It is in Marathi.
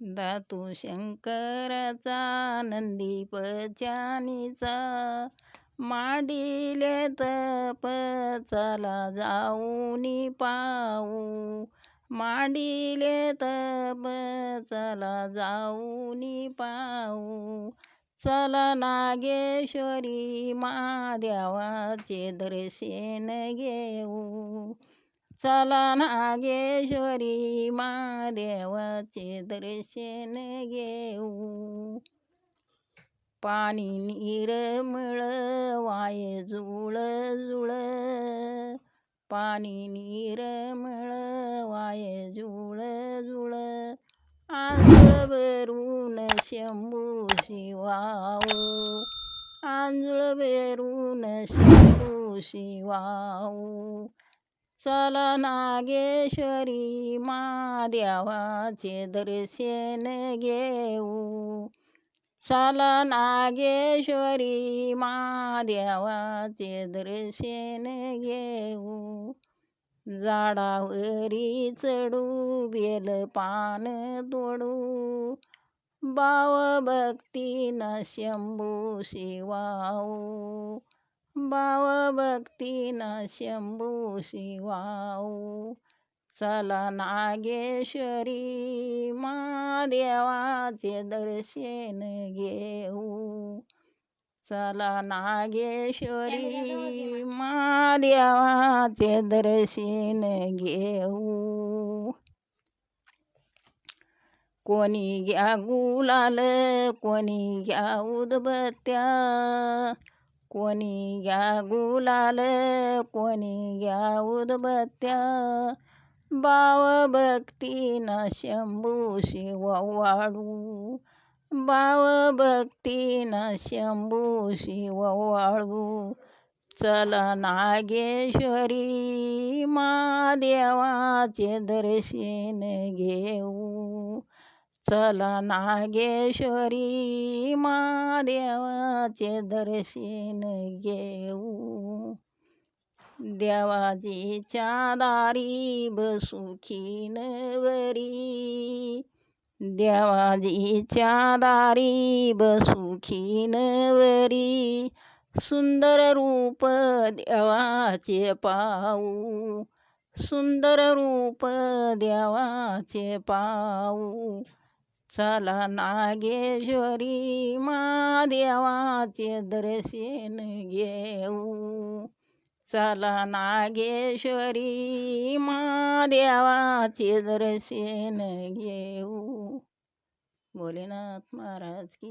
दातू शंकराचा नंदी पचानीचा माडिले तप चला जाऊनी पाऊ माडिले तप चला जाऊनी पाऊ चला नागेश्वरी महादेवाचे दर्शन घेऊ. चला नागेश्वरी महादेवाचे दर्शन घेऊ. पाणी निर्मळ वाय जुळ जुळ. पाणी निर्मळ वाय जुळ जुळ. आंजळ भरून शंभू शिवाऊ आंधळ भरून शंभू शिवाऊ चल नागेश्वरी महादेवाचे दर्शन घेऊ. चल नागेश्वरी महादेवाचे दर्शन घेऊ. झाडावरी चढू बेल पान तोडू. भाव भक्तीनं शंभू शिवाऊ भाव भक्तीनं शंभू शिवाऊ. चला नागेश्वरी महादेवाचे दर्शन घेऊ. चला नागेश्वरी महादेवाचे दर्शन घेऊ. कोणी घ्या गुलाल कोणी घ्या उदबत्त्या. कोणी घ्या गुलाल कोणी घ्या उदबत्त्या. भाव भक्तीना शंभू शिव वाळू. भाव भक्तीनं शंभू शिव वाळू. चला नागेश्वरी महादेवाचे दर्शन घेऊ. चला नागेश्वरी महादेवाचे दर्शन घेऊ. देवाजीच्या दारी बसुखीन वरी देवाजीच्या दारी बसुखीन वरी सुंदर रूप देवाचे पाऊ सुंदर रूप देवाचे पाऊ चला नागेश्वरी महादेवाचे दर्शन घेऊ. चला नागेश्वरी महादेवाचे दर्शन घेऊ. भोलेनाथ महाराज की